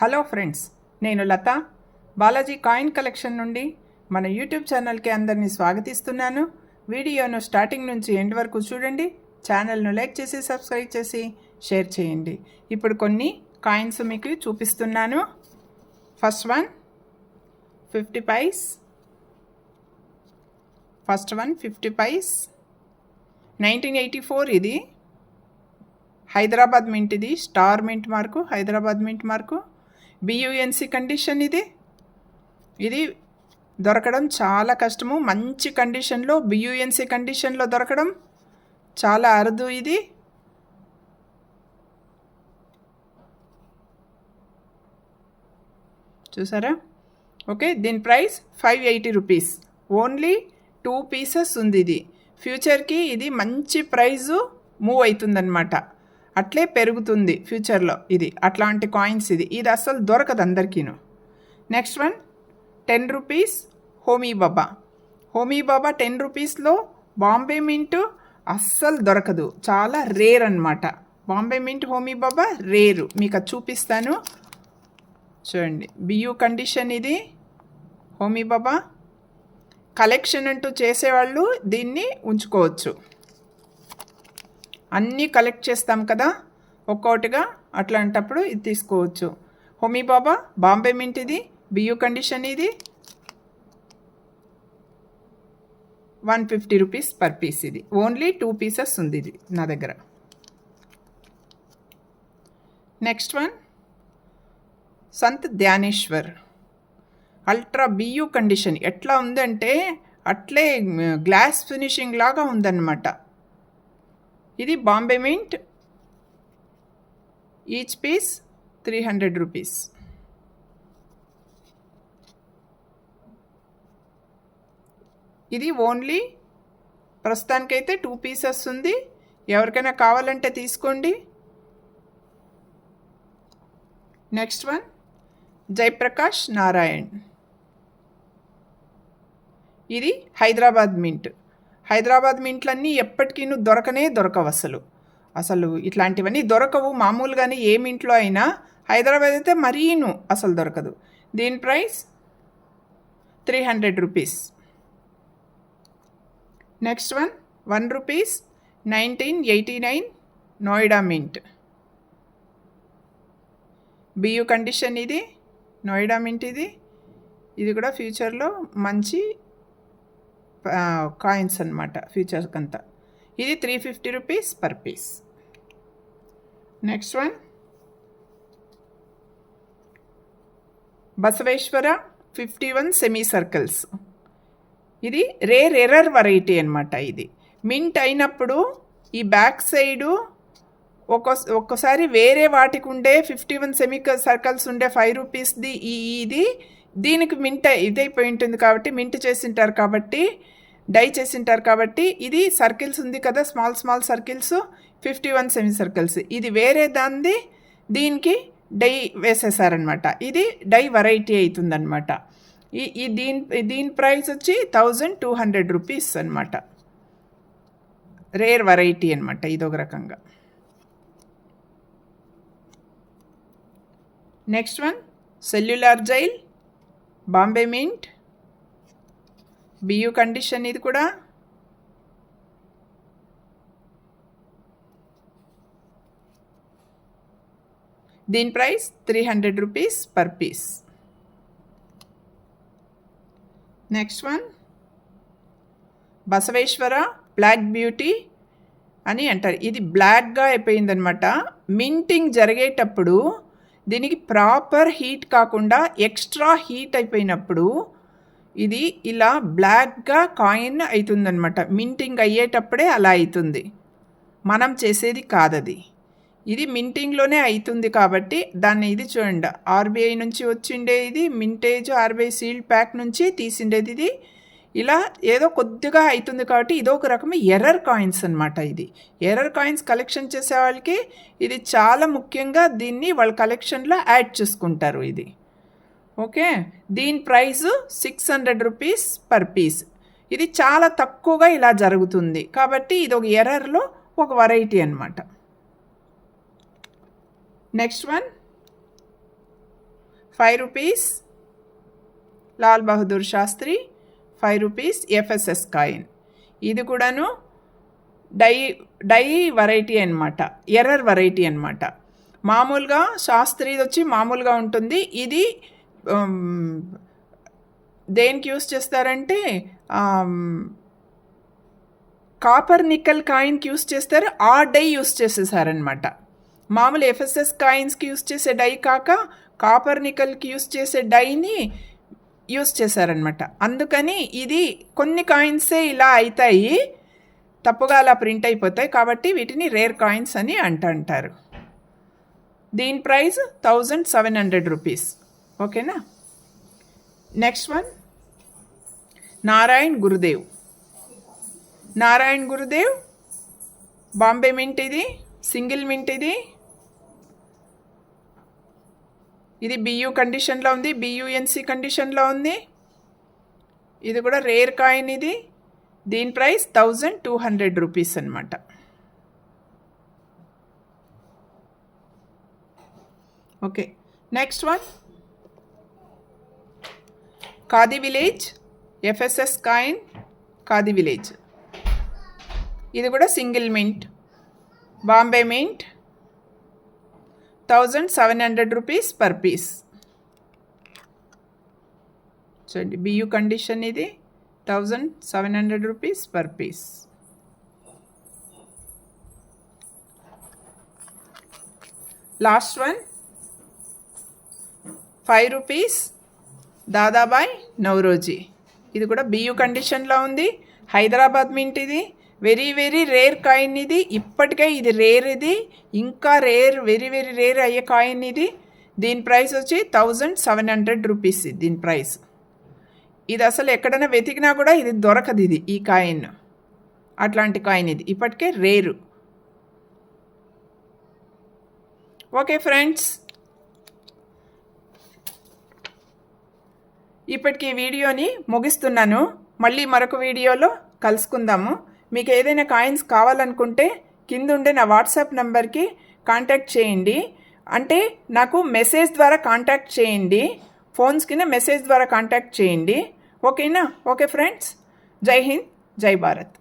Hello friends నేను లత. Balaji coin collection నుండి మన యూట్యూబ్ ఛానల్కి అందరినీ స్వాగతిస్తున్నాను. వీడియోను స్టార్టింగ్ నుంచి ఎండ్ వరకు చూడండి. ఛానల్ను లైక్ చేసి సబ్స్క్రైబ్ చేసి షేర్ చేయండి. ఇప్పుడు కొన్ని కాయిన్స్ మీకు చూపిస్తున్నాను. First one fifty paise. First one fifty paise. Nineteen eighty four ఇది. హైదరాబాద్ మింట్ ఇది star mint mark Hyderabad mint mark. BUNC condition ఇది. ఇది దొరకడం చాలా కష్టము. మంచి కండిషన్లో బియుఎన్సి కండిషన్లో దొరకడం చాలా అరుదు ఇది. చూసారా? ఓకే దీని price five eighty rupees only two pieces ఉంది ఇది. ఫ్యూచర్కి ఇది మంచి ప్రైజు మూవ్ అవుతుందన్నమాట. అట్లే పెరుగుతుంది ఫ్యూచర్లో ఇది. అట్లాంటి కాయిన్స్ ఇది. ఇది అస్సలు దొరకదు అందరికీను. Next one ten rupees Homi Bhabha. Homi Bhabha ten రూపీస్లో బాంబే మింట్ అస్సలు దొరకదు. చాలా రేర్ అనమాట బాంబే మింట్ హోమీ బాబా రేరు. మీకు అది చూపిస్తాను. చూడండి. బియూ కండిషన్ ఇది. హోమీ బాబా. కలెక్షన్ అంటూ చేసేవాళ్ళు దీన్ని ఉంచుకోవచ్చు. అన్నీ కలెక్ట్ చేస్తాం కదా? ఒక్కొక్కటిగా అట్లాంటప్పుడు ఇది తీసుకోవచ్చు. హోమీ బాబా బాంబే మింట్ ఇది బియూ కండిషన్ ఇది. One fifty rupees per piece ఇది. ఓన్లీ టూ పీసెస్ ఉంది ఇది నా దగ్గర. Next one. Sant Dnyaneshwar. Ultra BU condition ఎట్లా ఉందంటే అట్లే గ్లాస్ ఫినిషింగ్ లాగా ఉందన్నమాట. ఇది Bombay mint. Each piece three hundred rupees. ఇది ఓన్లీ ప్రస్తుతానికైతే టూ పీసెస్ ఉంది. ఎవరికైనా కావాలంటే తీసుకోండి. Next one Jayaprakash Narayan. ఇది హైదరాబాద్ మింట్. హైదరాబాద్ మింట్లన్నీ ఎప్పటికీ దొరకనే దొరకవు అసలు. అసలు ఇట్లాంటివన్నీ దొరకవు. మామూలుగానే ఏ మింట్లో అయినా హైదరాబాద్ అయితే మరీను అసలు దొరకదు. దీని price three hundred rupees. Next one one rupees nineteen eighty nine Noida mint. BU condition ఇది నోయిడా మింట్ ఇది. ఇది కూడా ఫ్యూచర్లో మంచి కాయిన్స్ అనమాట ఫ్యూచర్కి అంతా ఇది three fifty rupees per piece next one Basaveshwara fifty one semi circles ఇది రేర్ ఎర్రర్ వెరైటీ అనమాట ఇది. మింట్ అయినప్పుడు ఈ బ్యాక్ సైడు ఒక్కో ఒక్కోసారి వేరే వాటికి ఉండే ఫిఫ్టీ వన్ సెమీ సర్కిల్స్ ఉండే ఫైవ్ రూపీస్ది ఈ ఇది దీనికి మింట్ ఇదైపోయి ఉంటుంది కాబట్టి మింట్ చేసింటారు కాబట్టి డై చేసింటారు కాబట్టి ఇది సర్కిల్స్ ఉంది కదా small small circles fifty one semi circles ఇది వేరే దాన్ని దీనికి డై వేసేసారనమాట ఇది డై వెరైటీ అవుతుందనమాట ఈ ఈ దీని దీని ప్రైస్ వచ్చి థౌజండ్ టూ హండ్రెడ్ రూపీస్ అనమాట రేర్ వెరైటీ అనమాట ఇదొక రకంగా. Next one cellular jail Bombay mint BU condition ఇది కూడా? దీని price three hundred rupees per piece. Next one. Basaveshwara black beauty అని అంటారు. ఇది బ్లాక్గా అయిపోయిందనమాట. మింటింగ్ జరిగేటప్పుడు దీనికి ప్రాపర్ హీట్ కాకుండా ఎక్స్ట్రా హీట్ అయిపోయినప్పుడు ఇది ఇలా బ్లాక్గా కాయిన్ అవుతుందనమాట మింటింగ్ అయ్యేటప్పుడే అలా అవుతుంది మనం చేసేది కాదది. ఇది మింటింగ్లోనే అవుతుంది కాబట్టి దాన్ని ఇది చూడండి. ఆర్బీఐ నుంచి వచ్చిండే ఇది మింటేజ్ ఆర్బీఐ సీల్డ్ ప్యాక్ నుంచి తీసిండేది ఇది. ఇలా ఏదో కొద్దిగా అవుతుంది కాబట్టి ఇదొక రకం ఎర్రర్ కాయిన్స్ అనమాట ఇది. ఎర్రర్ కాయిన్స్ కలెక్షన్ చేసే వాళ్ళకి ఇది చాలా ముఖ్యంగా దీన్ని వాళ్ళ కలెక్షన్లో యాడ్ చేసుకుంటారు ఇది. ఓకే? దీని price six hundred rupees per piece. ఇది చాలా తక్కువగా ఇలా జరుగుతుంది. కాబట్టి ఇది ఒక ఎర్రర్లో ఒక వెరైటీ అనమాట next one. Five rupees Lal Bahadur Shastri five rupees FSS coin. ఇది కూడాను డై డై వెరైటీ అనమాట ఎర్రర్ వెరైటీ అనమాట మామూలుగా శాస్త్రీది వచ్చి మామూలుగా ఉంటుంది. ఇది దేనికి యూస్ చేస్తారంటే కాపర్ నిక్కల్ కాయిన్కి యూస్ చేస్తారు ఆ డై యూస్ చేసేసారనమాట మామూలు ఎఫ్ఎస్ఎస్ కాయిన్స్కి యూస్ చేసే డై కాక కాపర్ నికల్కి యూస్ చేసే డైని యూస్ చేశారనమాట అందుకని ఇది కొన్ని కాయిన్సే ఇలా అవుతాయి తప్పుగా అలా ప్రింట్ అయిపోతాయి కాబట్టి వీటిని రేర్ కాయిన్స్ అని అంటారు. దీని price thousand seven hundred rupees. ఓకేనా? Next one Narayan Gurudev Narayan Gurudev Bombay mint ఇది సింగిల్ మింట్ ఇది. ఇది బియూ కండిషన్లో ఉంది బియూఎన్సి కండిషన్లో ఉంది. ఇది కూడా రేర్ కాయిన్ ఇది. దీని price thousand two hundred rupees అనమాట okay next one khadi village FSS coin khadi village. ఇది కూడా single mint. Bombay mint thousand seven hundred rupees per piece. చూడండి బియూ కండిషన్ ఇది thousand seven hundred rupees per piece. Last one five rupees Dadabhai Naoroji ఇది కూడా BU కండిషన్లో ఉంది. Hyderabad mint ఇది very very rare coin ఇది. ఇప్పటికే ఇది రేర్ ఇది. ఇంకా రేర్ వెరీ వెరీ రేర్ అయ్యే కాయిన్ ఇది. దీని ప్రైస్ వచ్చి థౌజండ్ సెవెన్ హండ్రెడ్ రూపీస్ దీని ప్రైస్ ఇది అసలు ఎక్కడైనా వెతికినా కూడా ఇది దొరకదు ఇది ఈ కాయిన్ అట్లాంటి కాయిన్ ఇది. ఇప్పటికే రేరు ఓకే ఫ్రెండ్స్ ఇప్పటికి వీడియోని ముగిస్తున్నాను. మళ్ళీ మరొక వీడియోలో కలుసుకుందాము. మీకు ఏదైనా కాయిన్స్ కావాలనుకుంటే కింద ఉండే నా వాట్సాప్ నెంబర్కి కాంటాక్ట్ చేయండి. అంటే నాకు మెసేజ్ ద్వారా కాంటాక్ట్ చేయండి. ఫోన్స్ కింద మెసేజ్ ద్వారా కాంటాక్ట్ చేయండి. ఓకేనా? Okay friends. జై హింద్. జై భారత్.